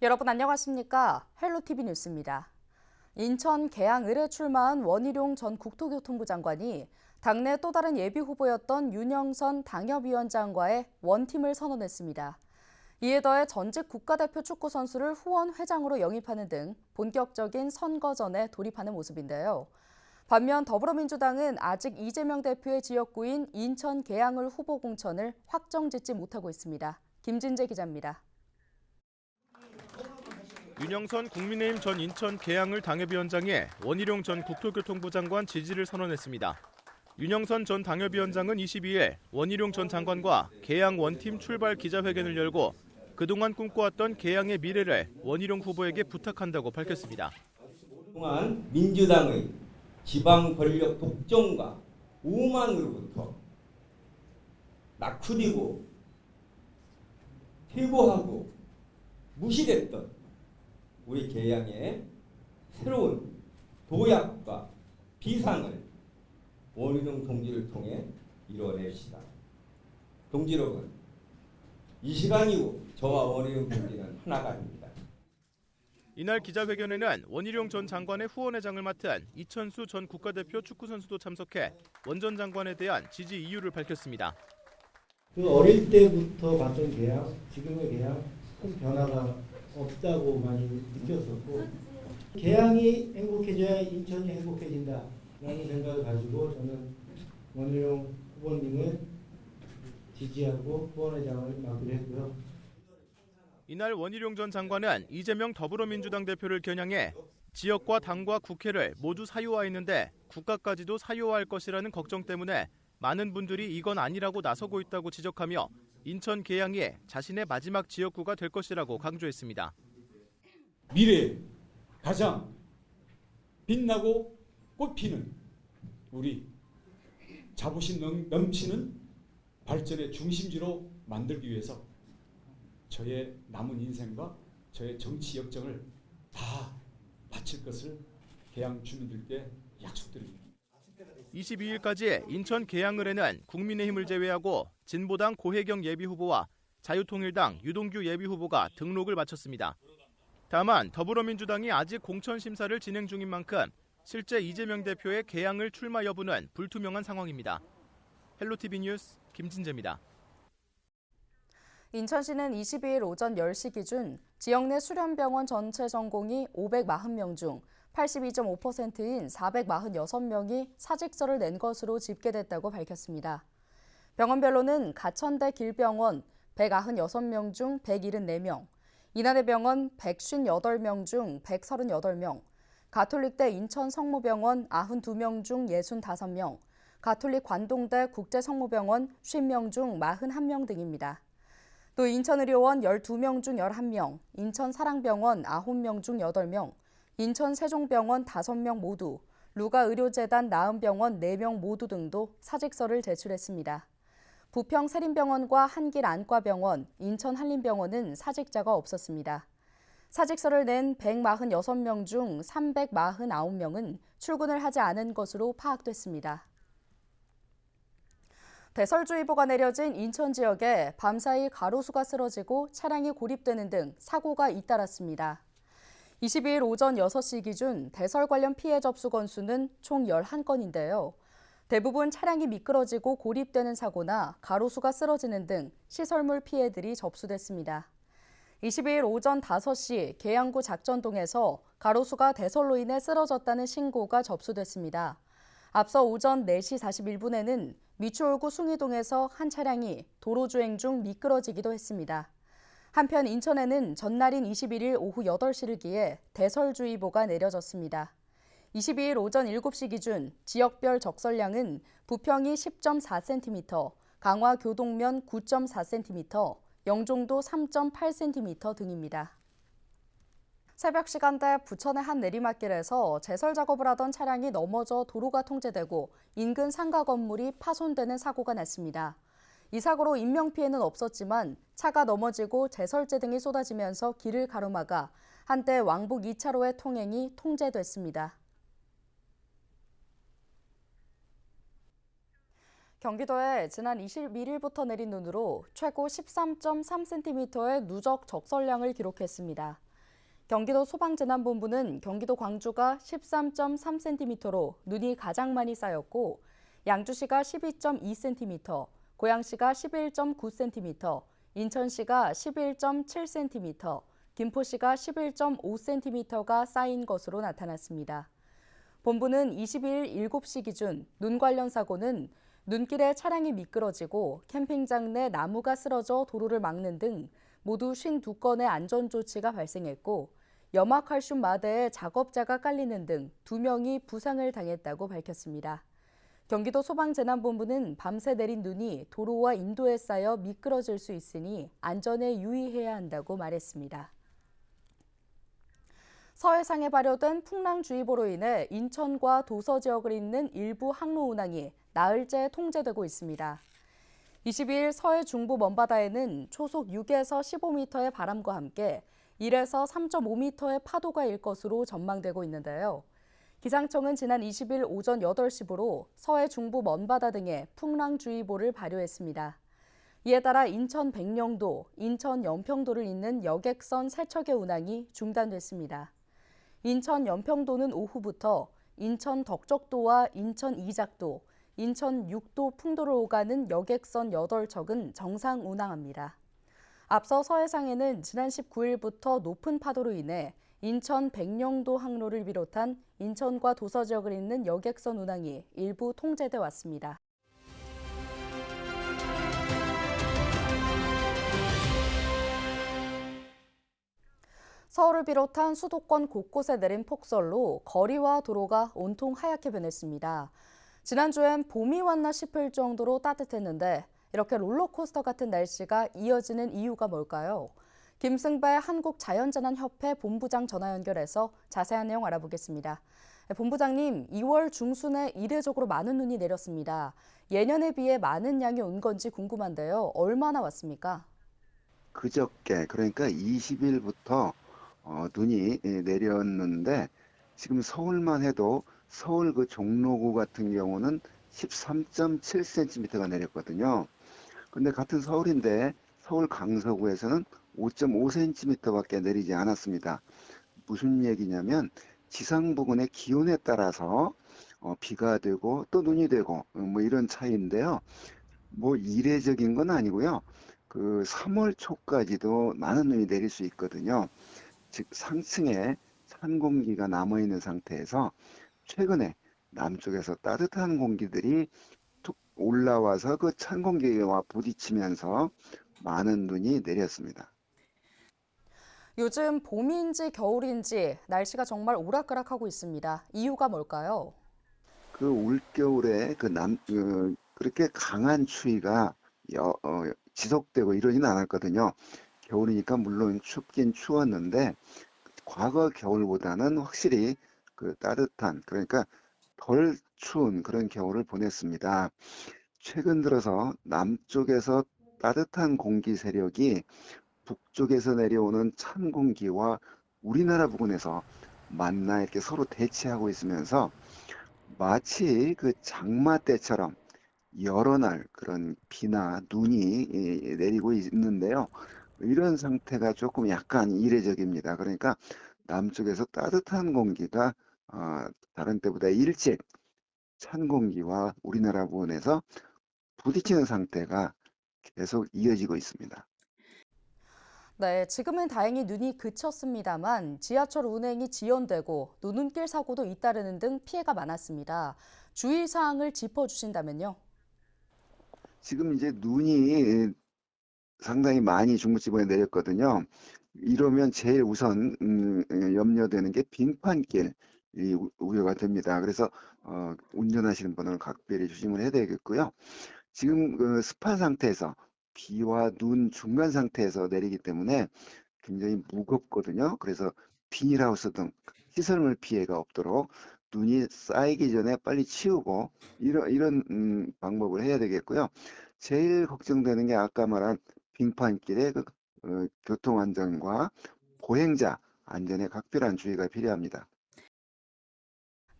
여러분 안녕하십니까? 헬로티비 뉴스입니다. 인천 계양을에 출마한 원희룡 전 국토교통부 장관이 당내 또 다른 예비 후보였던 윤영선 당협위원장과의 원팀을 선언했습니다. 이에 더해 전직 국가대표 축구 선수를 후원 회장으로 영입하는 등 본격적인 선거전에 돌입하는 모습인데요. 반면 더불어민주당은 아직 이재명 대표의 지역구인 인천 계양을 후보 공천을 확정짓지 못하고 있습니다. 김진재 기자입니다. 윤영선 국민의힘 전 인천 계양을 당협위원장에 원희룡 전 국토교통부 장관 지지를 선언했습니다. 윤영선 전 당협위원장은 22일 원희룡 전 장관과 계양 원팀 출발 기자회견을 열고 그동안 꿈꿔왔던 계양의 미래를 원희룡 후보에게 부탁한다고 밝혔습니다. 동안 민주당의 지방 권력 독점과 오만으로부터 낙후되고 퇴보하고 무시됐던 우리 계양의 새로운 도약과 비상을 원희룡 동지를 통해 이뤄냅시다. 동지 여러분, 이 시간이고 저와 원희룡 동지는 하나가 아닙니다. 이날 기자회견에는 원희룡 전 장관의 후원회장을 맡은 이천수 전 국가대표 축구선수도 참석해 원전 장관에 대한 지지 이유를 밝혔습니다. 그 어릴 때부터 봤던 계약, 지금의 계약 큰 변화가 없다고 많이 느꼈었고 계양이 행복해져야 인천이 행복해진다라는 생각을 가지고 저는 원희룡 후보님을 지지하고 후원회장을 맡기로 했고요. 이날 원희룡 전 장관은 이재명 더불어민주당 대표를 겨냥해 지역과 당과 국회를 모두 사유화했는데 국가까지도 사유화할 것이라는 걱정 때문에 많은 분들이 이건 아니라고 나서고 있다고 지적하며 인천 계양이 자신의 마지막 지역구가 될 것이라고 강조했습니다. 미래에 가장 빛나고 꽃피는 우리 자부심 넘- 넘치는 발전의 중심지로 만들기 위해서 저의 남은 인생과 저의 정치 역정을 다 바칠 것을 계양 주민들께 약속드립니다. 22일까지 인천 계양을에는 국민의힘을 제외하고 진보당 고혜경 예비후보와 자유통일당 유동규 예비후보가 등록을 마쳤습니다. 다만 더불어민주당이 아직 공천 심사를 진행 중인 만큼 실제 이재명 대표의 계양을 출마 여부는 불투명한 상황입니다. 헬로티비 뉴스 김진재입니다. 인천시는 22일 오전 10시 기준 지역 내 수련병원 전체 전공이 540명 중 82.5%인 446명이 사직서를 낸 것으로 집계됐다고 밝혔습니다. 병원별로는 가천대 길병원 196명 중 174명, 인하대병원 158명 중 138명, 가톨릭대 인천 성모병원 92명 중 65명, 가톨릭 관동대 국제성모병원 50명 중 41명 등입니다. 또 인천의료원 12명 중 11명, 인천사랑병원 9명 중 8명, 인천 세종병원 5명 모두, 루가의료재단 나은병원 4명 모두 등도 사직서를 제출했습니다. 부평세린병원과 한길 안과병원, 인천 한림병원은 사직자가 없었습니다. 사직서를 낸 146명 중 349명은 출근을 하지 않은 것으로 파악됐습니다. 대설주의보가 내려진 인천 지역에 밤사이 가로수가 쓰러지고 차량이 고립되는 등 사고가 잇따랐습니다. 22일 오전 6시 기준 대설 관련 피해 접수 건수는 총 11건인데요. 대부분 차량이 미끄러지고 고립되는 사고나 가로수가 쓰러지는 등 시설물 피해들이 접수됐습니다. 22일 오전 5시 계양구 작전동에서 가로수가 대설로 인해 쓰러졌다는 신고가 접수됐습니다. 앞서 오전 4시 41분에는 미추홀구 숭이동에서 한 차량이 도로 주행 중 미끄러지기도 했습니다. 한편 인천에는 전날인 21일 오후 8시를 기해 대설주의보가 내려졌습니다. 22일 오전 7시 기준 지역별 적설량은 부평이 10.4cm, 강화 교동면 9.4cm, 영종도 3.8cm 등입니다. 새벽 시간대 부천의 한 내리막길에서 제설 작업을 하던 차량이 넘어져 도로가 통제되고 인근 상가 건물이 파손되는 사고가 났습니다. 이 사고로 인명피해는 없었지만 차가 넘어지고 제설제 등이 쏟아지면서 길을 가로막아 한때 왕복 2차로의 통행이 통제됐습니다. 경기도에 지난 21일부터 내린 눈으로 최고 13.3cm의 누적 적설량을 기록했습니다. 경기도 소방재난본부는 경기도 광주가 13.3cm로 눈이 가장 많이 쌓였고 양주시가 12.2cm, 고양시가 11.9cm, 인천시가 11.7cm, 김포시가 11.5cm가 쌓인 것으로 나타났습니다. 본부는 22일 7시 기준 눈 관련 사고는 눈길에 차량이 미끄러지고 캠핑장 내 나무가 쓰러져 도로를 막는 등 모두 52건의 안전조치가 발생했고 염화칼슘 마대에 작업자가 깔리는 등 2명이 부상을 당했다고 밝혔습니다. 경기도 소방재난본부는 밤새 내린 눈이 도로와 인도에 쌓여 미끄러질 수 있으니 안전에 유의해야 한다고 말했습니다. 서해상에 발효된 풍랑주의보로 인해 인천과 도서 지역을 잇는 일부 항로 운항이 나흘째 통제되고 있습니다. 22일 서해 중부 먼바다에는 초속 6에서 15m의 바람과 함께 1에서 3.5m의 파도가 일 것으로 전망되고 있는데요. 기상청은 지난 20일 오전 8시부로 서해 중부 먼바다 등에 풍랑주의보를 발효했습니다. 이에 따라 인천 백령도, 인천 연평도를 잇는 여객선 세척의 운항이 중단됐습니다. 인천 연평도는 오후부터 인천 덕적도와 인천 이작도, 인천 육도 풍도를 오가는 여객선 8척은 정상 운항합니다. 앞서 서해상에는 지난 19일부터 높은 파도로 인해 인천 백령도 항로를 비롯한 인천과 도서 지역을 잇는 여객선 운항이 일부 통제돼 왔습니다. 서울을 비롯한 수도권 곳곳에 내린 폭설로 거리와 도로가 온통 하얗게 변했습니다. 지난주엔 봄이 왔나 싶을 정도로 따뜻했는데 이렇게 롤러코스터 같은 날씨가 이어지는 이유가 뭘까요? 김승배 한국자연재난협회 본부장 전화 연결해서 자세한 내용 알아보겠습니다. 본부장님, 2월 중순에 이례적으로 많은 눈이 내렸습니다. 예년에 비해 많은 양이 온 건지 궁금한데요. 얼마나 왔습니까? 그저께 그러니까 20일부터 어, 눈이 예, 내렸는데 지금 서울만 해도 서울 그 종로구 같은 경우는 13.7cm가 내렸거든요. 근데 같은 서울인데 서울 강서구에서는 5.5cm밖에 내리지 않았습니다. 무슨 얘기냐면 지상 부근의 기온에 따라서 어, 비가 되고 또 눈이 되고 어, 뭐 이런 차이인데요. 뭐 이례적인 건 아니고요. 그 3월 초까지도 많은 눈이 내릴 수 있거든요. 즉 상층에 찬 공기가 남아 있는 상태에서 최근에 남쪽에서 따뜻한 공기들이 툭 올라와서 그 찬 공기와 부딪히면서 많은 눈이 내렸습니다. 요즘 봄인지 겨울인지 날씨가 정말 오락가락하고 있습니다. 이유가 뭘까요? 그 올겨울에 그 남, 그, 그렇게 강한 추위가 여- 어, 지속되고 이러지는 않았거든요. 겨울이니까 물론 춥긴 추웠는데 과거 겨울보다는 확실히 그 따뜻한 그러니까 덜 추운 그런 겨울을 보냈습니다. 최근 들어서 남쪽에서 따뜻한 공기 세력이 북쪽에서 내려오는 찬 공기와 우리나라 부근에서 만나 이렇게 서로 대치하고 있으면서 마치 그 장마 때처럼 여러 날 그런 비나 눈이 예, 내리고 있는데요. 이런 상태가 조금 약간 이례적입니다. 그러니까 남쪽에서 따뜻한 공기가 어, 다른 때보다 일찍 찬 공기와 우리나라 부근에서 부딪히는 상태가 계속 이어지고 있습니다. 네, 지금은 다행히 눈이 그쳤습니다만 지하철 운행이 지연되고 눈길 사고도 잇따르는 등 피해가 많았습니다. 주의 사항을 짚어 주신다면요. 지금 이제 눈이 상당히 많이 중부 지방에 내렸거든요. 이러면 제일 우선 음, 염려되는 게 빙판길 이 우- 우려가 됩니다. 그래서 어, 운전하시는 분은 각별히 조심을 해야 되겠고요. 지금 그 습한 상태에서 비와 눈 중간 상태에서 내리기 때문에 굉장히 무겁거든요. 그래서 비닐하우스 등 시설물 피해가 없도록 눈이 쌓이기 전에 빨리 치우고 이런 이런 음, 방법을 해야 되겠고요. 제일 걱정되는 게 아까 말한 빙판길의 그 어, 교통 안전과 보행자 안전에 각별한 주의가 필요합니다.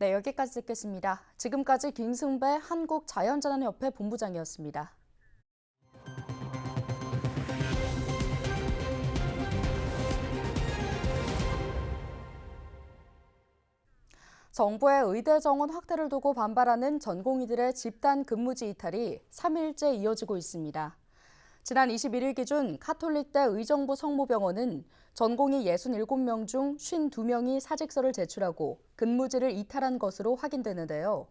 네, 여기까지 듣겠습니다. 지금까지 김승배 한국자연재난협회 본부장이었습니다. 정부의 의대 정원 확대를 두고 반발하는 전공의들의 집단 근무지 이탈이 3일째 이어지고 있습니다. 지난 21일 기준 카톨릭대 의정부 성모병원은 전공의 67명 중 52명이 사직서를 제출하고 근무지를 이탈한 것으로 확인되는데요.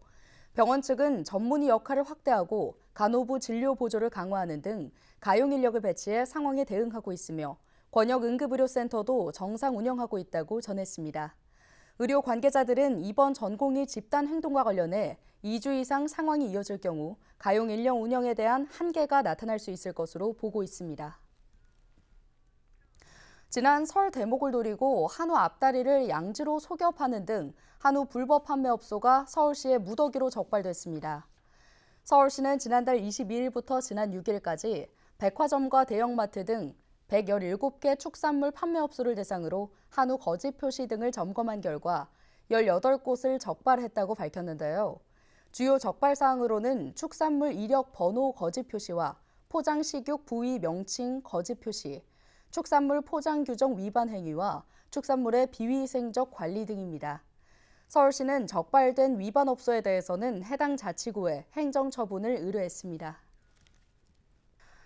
병원 측은 전문의 역할을 확대하고 간호부 진료 보조를 강화하는 등 가용 인력을 배치해 상황에 대응하고 있으며 권역 응급의료센터도 정상 운영하고 있다고 전했습니다. 의료 관계자들은 이번 전공의 집단 행동과 관련해 2주 이상 상황이 이어질 경우 가용 인력 운영에 대한 한계가 나타날 수 있을 것으로 보고 있습니다. 지난 설 대목을 노리고 한우 앞다리를 양지로 속여 파는 등 한우 불법 판매업소가 서울시에 무더기로 적발됐습니다. 서울시는 지난달 22일부터 지난 6일까지 백화점과 대형마트 등 117개 축산물 판매업소를 대상으로 한우 거짓 표시 등을 점검한 결과 18곳을 적발했다고 밝혔는데요. 주요 적발 사항으로는 축산물 이력 번호 거짓 표시와 포장 식육 부위 명칭 거짓 표시, 축산물 포장 규정 위반 행위와 축산물의 비위생적 관리 등입니다. 서울시는 적발된 위반 업소에 대해서는 해당 자치구에 행정 처분을 의뢰했습니다.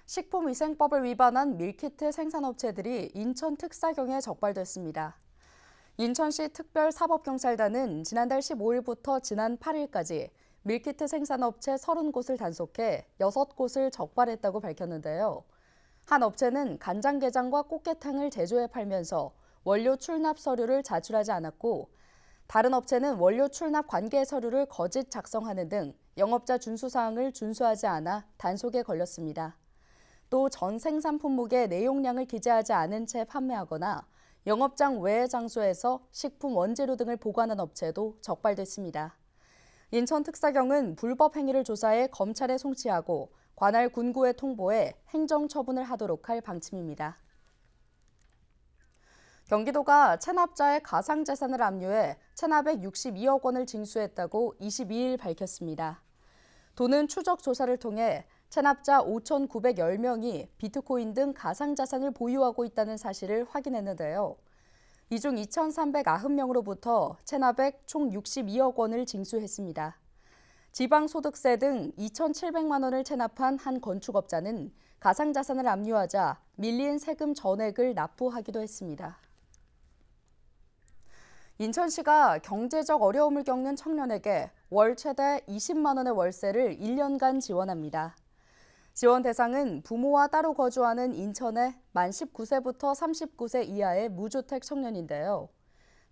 식품위생법을 위반한 밀키트 생산업체들이 인천 특사경에 적발됐습니다. 인천시 특별사법경찰단은 지난달 15일부터 지난 8일까지 밀키트 생산업체 30곳을 단속해 6곳을 적발했다고 밝혔는데요. 한 업체는 간장게장과 꽃게탕을 제조해 팔면서 원료 출납 서류를 자출하지 않았고 다른 업체는 원료 출납 관계 서류를 거짓 작성하는 등 영업자 준수 사항을 준수하지 않아 단속에 걸렸습니다. 또 전 생산 품목의 내용량을 기재하지 않은 채 판매하거나 영업장 외의 장소에서 식품 원재료 등을 보관한 업체도 적발됐습니다. 인천특사경은 불법 행위를 조사해 검찰에 송치하고 관할 군구에 통보해 행정 처분을 하도록 할 방침입니다. 경기도가 체납자의 가상재산을 압류해 체납액 62억 원을 징수했다고 22일 밝혔습니다. 도는 추적 조사를 통해 체납자 5,910명이 비트코인 등 가상자산을 보유하고 있다는 사실을 확인했는데요. 이 중 2,390명으로부터 체납액 총 62억 원을 징수했습니다. 지방소득세 등 2,700만 원을 체납한 한 건축업자는 가상자산을 압류하자 밀린 세금 전액을 납부하기도 했습니다. 인천시가 경제적 어려움을 겪는 청년에게 월 최대 20만 원의 월세를 1년간 지원합니다. 지원 대상은 부모와 따로 거주하는 인천의 만 19세부터 39세 이하의 무주택 청년인데요.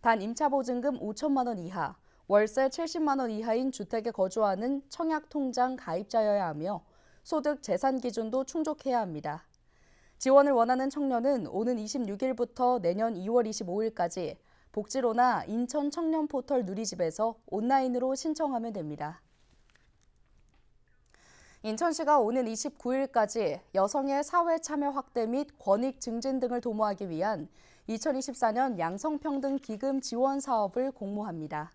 단 임차 보증금 5천만 원 이하, 월세 70만 원 이하인 주택에 거주하는 청약 통장 가입자여야 하며 소득 재산 기준도 충족해야 합니다. 지원을 원하는 청년은 오는 26일부터 내년 2월 25일까지 복지로나 인천 청년 포털 누리집에서 온라인으로 신청하면 됩니다. 인천시가 오는 29일까지 여성의 사회 참여 확대 및 권익 증진 등을 도모하기 위한 2024년 양성평등 기금 지원 사업을 공모합니다.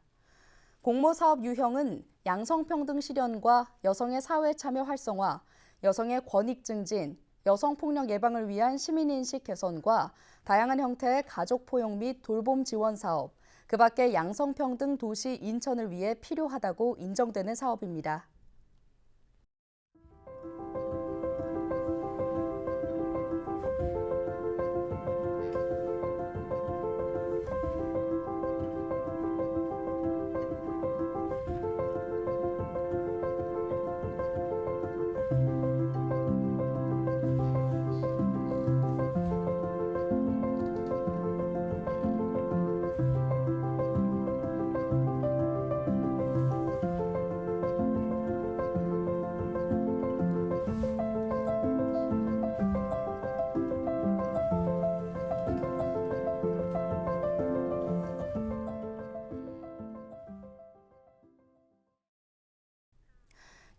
공모 사업 유형은 양성평등 실현과 여성의 사회 참여 활성화, 여성의 권익 증진, 여성 폭력 예방을 위한 시민인식 개선과 다양한 형태의 가족 포용 및 돌봄 지원 사업, 그 밖에 양성평등 도시 인천을 위해 필요하다고 인정되는 사업입니다.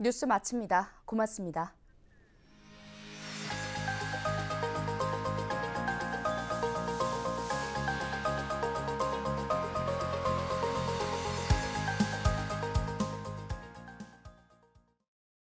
뉴스 마칩니다. 고맙습니다.